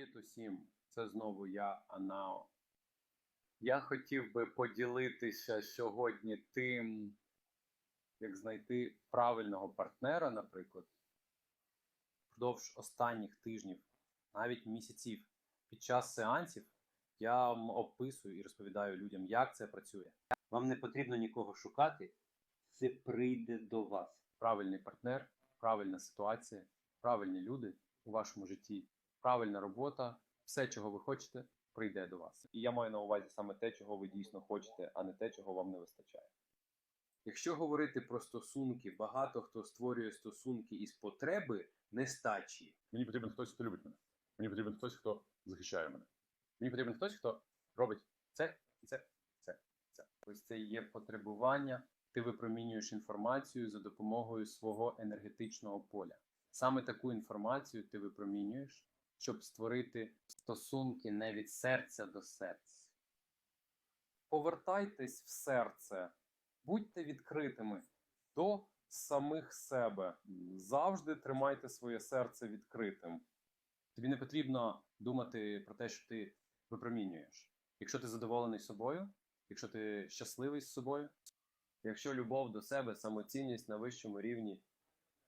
Привіт усім! Це знову я, Анао. Я хотів би поділитися сьогодні тим, як знайти правильного партнера, наприклад, впродовж останніх тижнів, навіть місяців. Під час сеансів я описую і розповідаю людям, як це працює. Вам не потрібно нікого шукати, це прийде до вас. Правильний партнер, правильна ситуація, правильні люди у вашому житті, правильна робота, все, чого ви хочете, прийде до вас. І я маю на увазі саме те, чого ви дійсно хочете, а не те, чого вам не вистачає. Якщо говорити про стосунки, багато хто створює стосунки із потреби нестачі. Мені потрібен хтось, хто любить мене. Мені потрібен хтось, хто захищає мене. Мені потрібен хтось, хто робить Це це, це, це. Ось це є потребування. Ти випромінюєш інформацію за допомогою свого енергетичного поля. Саме таку інформацію ти випромінюєш, щоб створити стосунки не від серця до серця. Повертайтесь в серце, будьте відкритими до самих себе. Завжди тримайте своє серце відкритим. Тобі не потрібно думати про те, що ти випромінюєш. Якщо ти задоволений собою, якщо ти щасливий з собою, якщо любов до себе, самоцінність на вищому рівні,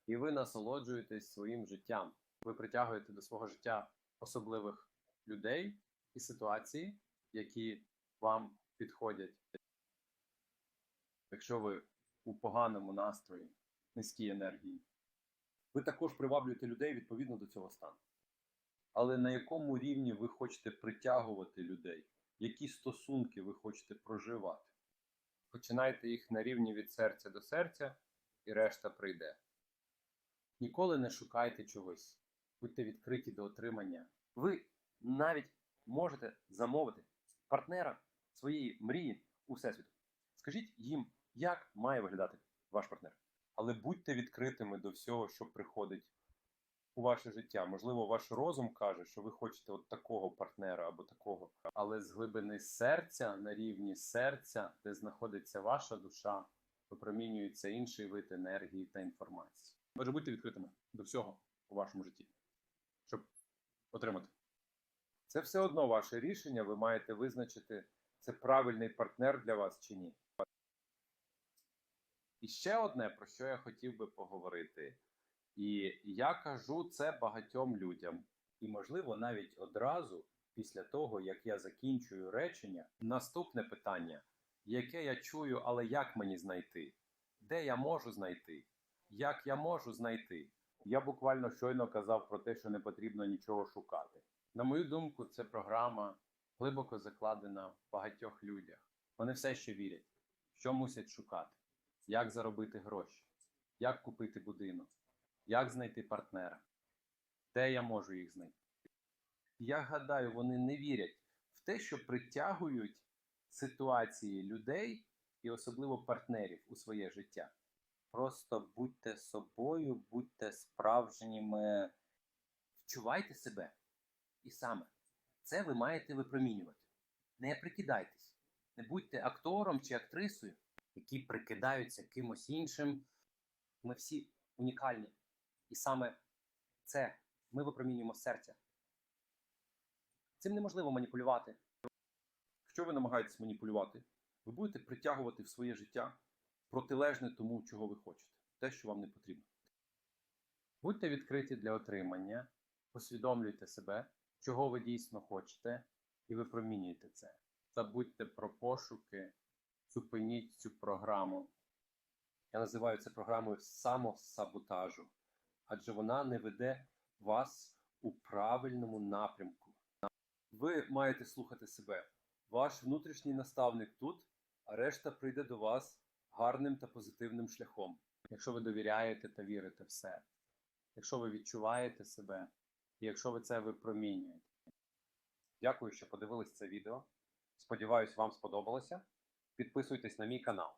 і ви насолоджуєтесь своїм життям, ви притягуєте до свого життя особливих людей і ситуації, які вам підходять. Якщо ви у поганому настрої, низькій енергії, ви також приваблюєте людей відповідно до цього стану. Але на якому рівні ви хочете притягувати людей? Які стосунки ви хочете проживати? Починайте їх на рівні від серця до серця, і решта прийде. Ніколи не шукайте чогось, будьте відкриті до отримання. Ви навіть можете замовити партнера своєї мрії у всесвіту. Скажіть їм, як має виглядати ваш партнер. Але будьте відкритими до всього, що приходить у ваше життя. Можливо, ваш розум каже, що ви хочете от такого партнера або такого. Але з глибини серця, на рівні серця, де знаходиться ваша душа, випромінюється інший вид енергії та інформації. Отже, будьте відкритими до всього у вашому житті, отримати. Це все одно ваше рішення. Ви маєте визначити, це правильний партнер для вас чи ні. І ще одне, про що я хотів би поговорити. І я кажу це багатьом людям. І, можливо, навіть одразу після того, як я закінчую речення, наступне питання, яке я чую, але як мені знайти? Де я можу знайти? Як я можу знайти? Я буквально щойно казав про те, що не потрібно нічого шукати. На мою думку, це програма глибоко закладена в багатьох людях. Вони все ще вірять, що мусять шукати, як заробити гроші, як купити будинок, як знайти партнера, де я можу їх знайти. Я гадаю, вони не вірять в те, що притягують ситуації людей і особливо партнерів у своє життя. Просто будьте собою, будьте справжніми. Вчувайте себе. І саме це ви маєте випромінювати. Не прикидайтесь, не будьте актором чи актрисою, які прикидаються кимось іншим. Ми всі унікальні. І саме це ми випромінюємо серця. Цим неможливо маніпулювати. Якщо ви намагаєтесь маніпулювати, ви будете притягувати в своє життя протилежне тому, чого ви хочете, те, що вам не потрібно. Будьте відкриті для отримання, усвідомлюйте себе, чого ви дійсно хочете, і випромінюйте це. Забудьте про пошуки, зупиніть цю програму. Я називаю це програмою самосаботажу, адже вона не веде вас у правильному напрямку. Ви маєте слухати себе. Ваш внутрішній наставник тут, а решта прийде до вас гарним та позитивним шляхом. Якщо ви довіряєте та вірите в себе, якщо ви відчуваєте себе, і якщо ви це випромінюєте. Дякую, що подивились це відео. Сподіваюсь, вам сподобалося. Підписуйтесь на мій канал.